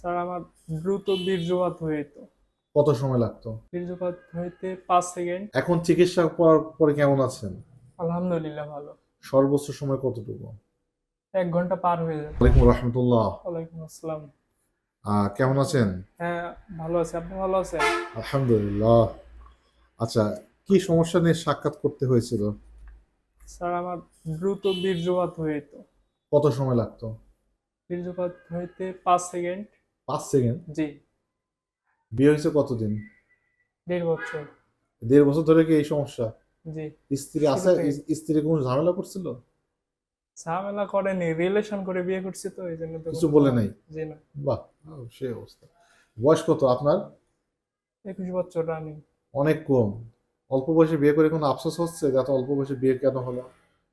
Sir আমার দ্রুত বীর্যপাত হইত কত সময় লাগতো? বীর্যপাত হইতে পাঁচ সেকেন্ড। এখন চিকিৎসা করার পরে কেমন আছেন? আলহামদুলিল্লাহ ভালো। সর্বোচ্চ সময় কতটুকু? এক ঘণ্টা পার হয়ে যাবে। ওয়ালাইকুম রহমতুল্লাহ। ওয়ালাইকুম আসসালাম। কেমন আছেন? হ্যাঁ ভালো আছি। আপনি ভালো আছেন? আলহামদুলিল্লাহ। আচ্ছা কি সমস্যা নিয়ে সাক্ষাৎ করতে হয়েছিল? স্যার আমার দ্রুত বীর্যপাত হইত কত সময় লাগতো? বীর্যপাত হইতে পাঁচ সেকেন্ড। পাঁচ সেকেন্ড জি। বিয়ে হয়েছে কতদিন? দেড় বছর। দেড় বছর ধরে কি এই সমস্যা? জি। স্ত্রী আছে স্ত্রী কোনো ঝামেলা করছিল? ঝামেলা করেনি রিলেশন করে বিয়ে করছি তো এই জন্য তো কিছু বলে নাই? জি না। বাহ সে অবস্থা। বয়স কত আপনার? একুশ বছর রানিং। অনেক কম। অল্প বয়সে বিয়ে করে কোনো আফসোস হচ্ছে যে এত অল্প বয়সে বিয়ে কেন হলো?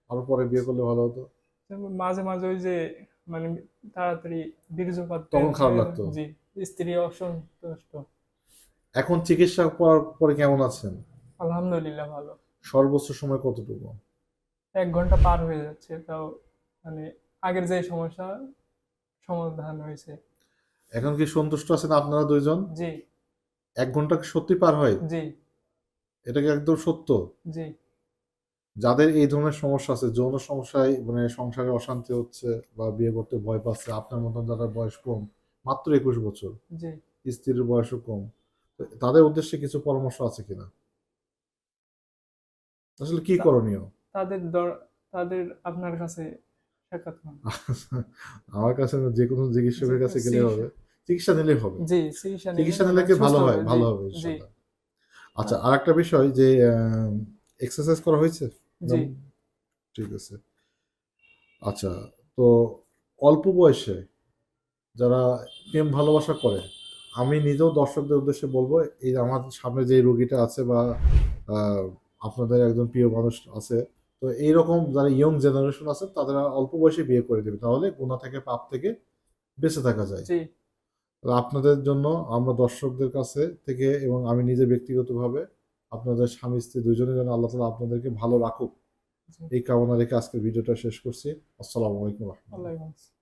আরও পরে বিয়ে করলে ভালো হতো। মাঝে মাঝে ওই যে মানে তাড়াতাড়ি বীর্যপাত তখন খারাপ লাগতো? জি স্ত্রী অসন্তুষ্ট। এখন চিকিৎসা করার পরে কেমন আছেন? আলহামদুলিল্লাহ ভালো। সর্বোচ্চ সময় কতটুকু? এক ঘণ্টা পার হয়ে যাচ্ছে তাও মানে আগের যে সমস্যা সমাধান হয়েছে। এখন কি সন্তুষ্ট আছেন আপনারা দুইজন? জি। এক ঘণ্টা সত্যি পার হয়? জি। এটা কি একদম সত্য? জি। যাদের এই ধরনের সমস্যা আছে যৌন সমস্যায় মানে সংসারে অশান্তি হচ্ছে বা বিয়ে করতে ভয় পাচ্ছে আপনার মতন যারা বয়স কম মাত্র একুশ বছর স্ত্রীর বয়সও কম তাদের উদ্দেশ্যে কিছু পরামর্শ আছে কিনা? আসলে কি করণীয়? তাদের তাদের আপনার কাছে সাক্ষাৎ আমার কাছে যে কোনো চিকিৎসকের কাছে গেলে হবে। চিকিৎসা নিলেই হবে। জি চিকিৎসা নিলে নিলে ভালো হয়? ভালো হবে আচ্ছা আর একটা বিষয় যে এক্সারসাইজ করা হয়েছে? জি। ঠিক আছে। আচ্ছা তো অল্প বয়সে যারা প্রেম ভালোবাসা করে আমি নিজেও দর্শকদের উদ্দেশ্যে বলব এই আমার সামনে যে রোগীটা আছে বা আপনাদের একজন প্রিয় মানুষ আছে তো এইরকম যারা ইয়ং জেনারেশন আছে তাদের অল্প বয়সে বিয়ে করে দেবে। তাহলে গুণা থেকে পাপ থেকে বেঁচে থাকা যায়। আপনাদের জন্য আমরা দর্শকদের কাছে থেকে এবং আমি নিজে ব্যক্তিগতভাবে আপনাদের স্বামী স্ত্রী দুজনে যেন আল্লাহ তালা আপনাদেরকে ভালো রাখুক। এই কামনা রেখে আজকের ভিডিওটা শেষ করছি। আসসালামু আলাইকুম রহমতুল্লাহ।